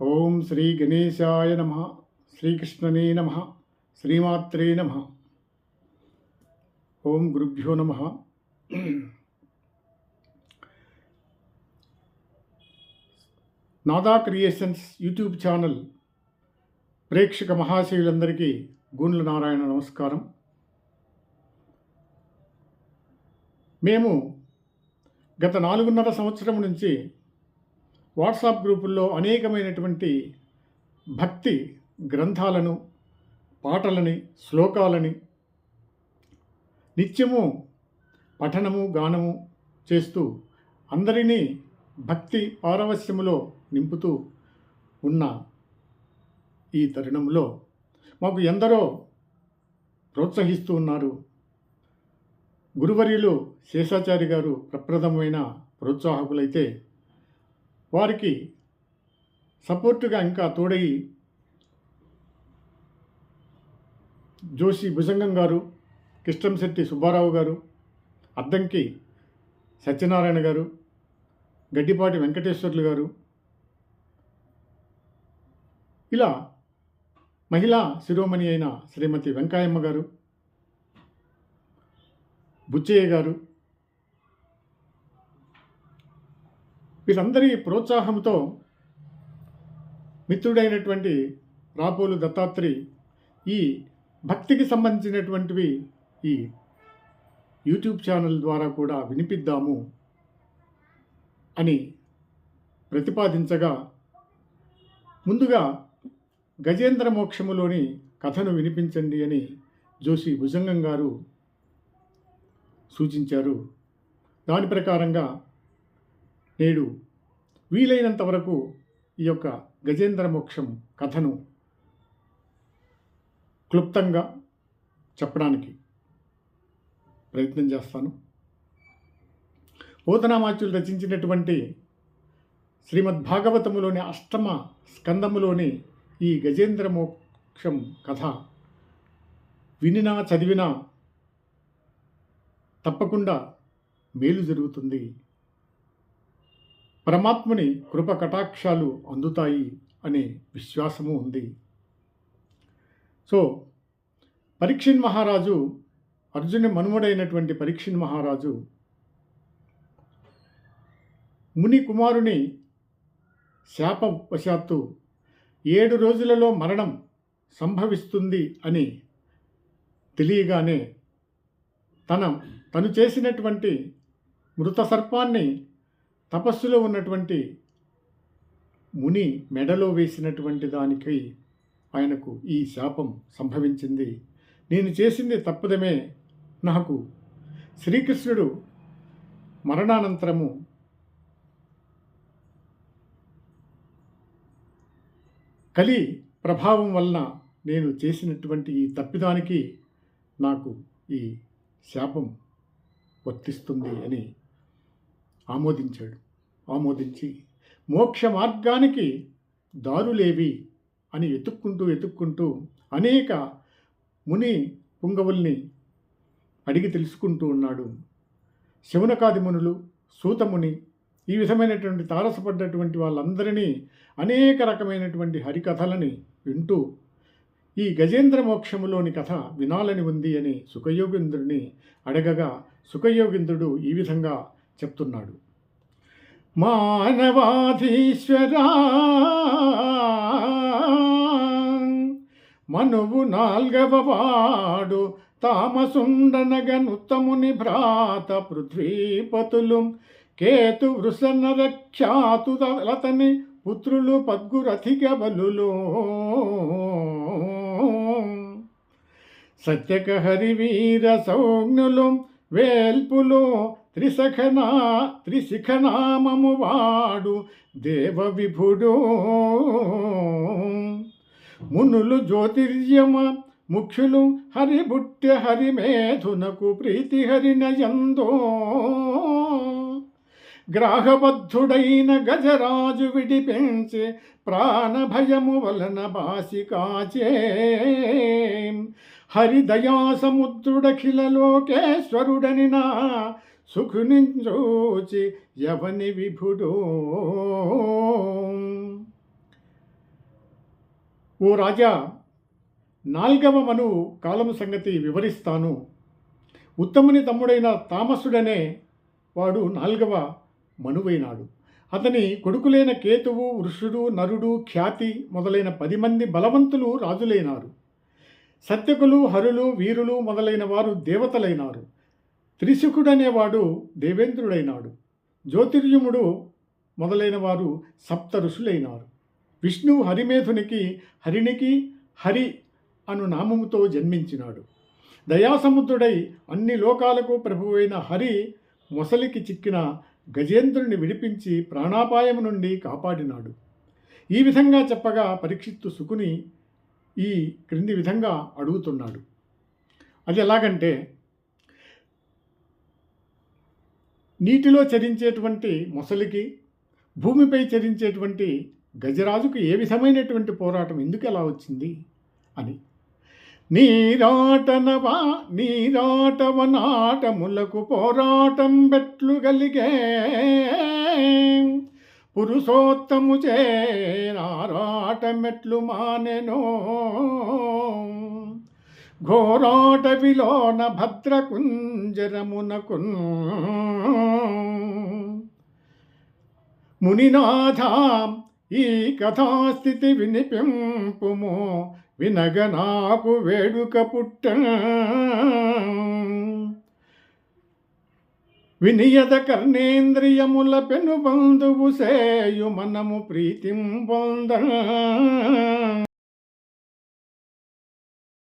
ఓం శ్రీ గణేశాయ నమ. శ్రీకృష్ణనే నమ. శ్రీమాత్రే నమ. ఓం గురుభ్యో నమ. నాదా క్రియేషన్స్ యూట్యూబ్ ఛానల్ ప్రేక్షక మహాశయులందరికీ గూండ్ల నారాయణ నమస్కారం. మేము గత నాలుగున్నర సంవత్సరం నుంచి వాట్సాప్ గ్రూపుల్లో అనేకమైనటువంటి భక్తి గ్రంథాలను పాటలని శ్లోకాలని నిత్యము పఠనము గానము చేస్తూ అందరినీ భక్తి పారవస్యములో నింపుతూ ఉన్న ఈ తరుణంలో మాకు ఎందరో ప్రోత్సహిస్తూ ఉన్నారు. గురువర్యులు శేషాచారి గారు ప్రప్రథమైన ప్రోత్సాహకులైతే వారికి సపోర్టుగా ఇంకా తోడై జోషి భుజంగం గారు కిష్టంశెట్టి సుబ్బారావు గారు అద్దంకి సత్యనారాయణ గారు గడ్డిపాటి వెంకటేశ్వర్లు గారు. ఇలా మహిళా శిరోమణి అయిన శ్రీమతి వెంకాయమ్మ గారు బుచ్చయ్య గారు వీరందరి ప్రోత్సాహంతో మిత్రుడైనటువంటి రాపోలు దత్తాత్రి ఈ భక్తికి సంబంధించినటువంటివి ఈ యూట్యూబ్ ఛానల్ ద్వారా కూడా వినిపిద్దాము అని ప్రతిపాదించగా ముందుగా గజేంద్ర మోక్షములోని కథను వినిపించండి అని జోషి భుజంగం గారు సూచించారు. దాని ప్రకారంగా నేడు వీలైనంత వరకు ఈ యొక్క గజేంద్ర మోక్షం కథను క్లుప్తంగా చెప్పడానికి ప్రయత్నం చేస్తాను. పోతనామాచ్యులు రచించినటువంటి శ్రీమద్ భాగవతములోని అష్టమ స్కందములోని ఈ గజేంద్ర మోక్షం కథ వినినా చదివినా తప్పకుండా మేలు జరుగుతుంది. పరమాత్ముని కృప కటాక్షాలు అందుతాయి అనే విశ్వాసము ఉంది. సో పరీక్షిన్ మహారాజు అర్జుని మనుమడైనటువంటి పరీక్షిన్ మహారాజు ముని కుమారుని శాపవశాత్తు ఏడు రోజులలో మరణం సంభవిస్తుంది అని తెలియగానే తన తను చేసినటువంటి మృత సర్పాన్ని తపస్సులో ఉన్నటువంటి ముని మెడలో వేసినటువంటి దానికి ఆయనకు ఈ శాపం సంభవించింది. నేను చేసింది తప్పదమే. నాకు శ్రీకృష్ణుడు మరణానంతరము కలి ప్రభావం వలన నేను చేసినటువంటి ఈ తప్పిదానికి నాకు ఈ శాపం వర్తిస్తుంది అని ఆమోదించాడు. ఆమోదించి మోక్ష మార్గానికి దారులేవి అని వెతుక్కుంటూ వెతుక్కుంటూ అనేక ముని పుంగవుల్ని అడిగి తెలుసుకుంటూ ఉన్నాడు. శివనకాది మునులు సూతముని ఈ విధమైనటువంటి తారసపడ్డటువంటి వాళ్ళందరినీ అనేక రకమైనటువంటి హరికథలని వింటూ ఈ గజేంద్ర మోక్షములోని కథ వినాలని ఉంది అని సుఖయోగేంద్రుని అడగగా సుఖయోగేంద్రుడు ఈ విధంగా చెప్తున్నాడు. మానవాధీశ్వరా మనువు నాల్గవ వాడు తామసుండనగనుత్తముని భ్రాత పృథ్వీపతులు కేతు వృషనరఖ్యాతు లతని పుత్రులు పద్గురథిక బలులు సత్యక హరివీర సౌజ్ఞులు వేల్పులు త్రిసఖనా త్రిశిఖనామము వాడు దేవ విభుడు మునులు జ్యోతిర్యమ ముఖ్యులు హరిబుట్టె హరిమేధునకు ప్రీతి హరినయందో గ్రాహబద్ధుడైన గజరాజు విడిపించే ప్రాణభయము వలన బాసి కాచే. హరిదయా సముద్రుడఖిల లోకేశ్వరుడని నా సుఖునించోచి యవని విభుడో. ఓ రాజా నాల్గవ మనువు కాలము సంగతి వివరిస్తాను. ఉత్తముని తమ్ముడైన తామసుడనే వాడు నాల్గవ మనువైనాడు. అతని కొడుకులైన కేతువు వృషుడు నరుడు ఖ్యాతి మొదలైన పది మంది బలవంతులు రాజులైనారు. సత్యకులు హరులు వీరులు మొదలైన వారు దేవతలైనారు. త్రిశుకుడనేవాడు దేవేంద్రుడైనాడు. జ్యోతిర్యుముడు మొదలైన వారు సప్త ఋషులైనారు విష్ణు హరిమేధునికి హరినికి హరి అను నామముతో జన్మించినాడు. దయాసముద్రుడై అన్ని లోకాలకు ప్రభువైన హరి మొసలికి చిక్కిన గజేంద్రుని విడిపించి ప్రాణాపాయం నుండి కాపాడినాడు. ఈ విధంగా చెప్పగా పరీక్షిత్తు సుకుని ఈ క్రింది విధంగా అడుగుతున్నాడు. అది ఎలాగంటే నీటిలో చరించేటువంటి మొసలికి భూమిపై చరించేటువంటి గజరాజుకు ఏ విధమైనటువంటి పోరాటం ఎందుకు ఎలా వచ్చింది? అని. నీరాటనవా నీరాటవ నాటములకు పోరాటం బెట్లు గలిగే పురుషోత్తము చేరాట మెట్లు మానెనో ఘోరాట విలోన భద్రకుంజరమునకున్ మునినాథ ఈ కథాస్థితి వినిపింపుము వినగ నాకు వేడుక పుట్ట వినియద కర్ణేంద్రియముల పెను బంధువు సేయు మనము ప్రీతిం పొంద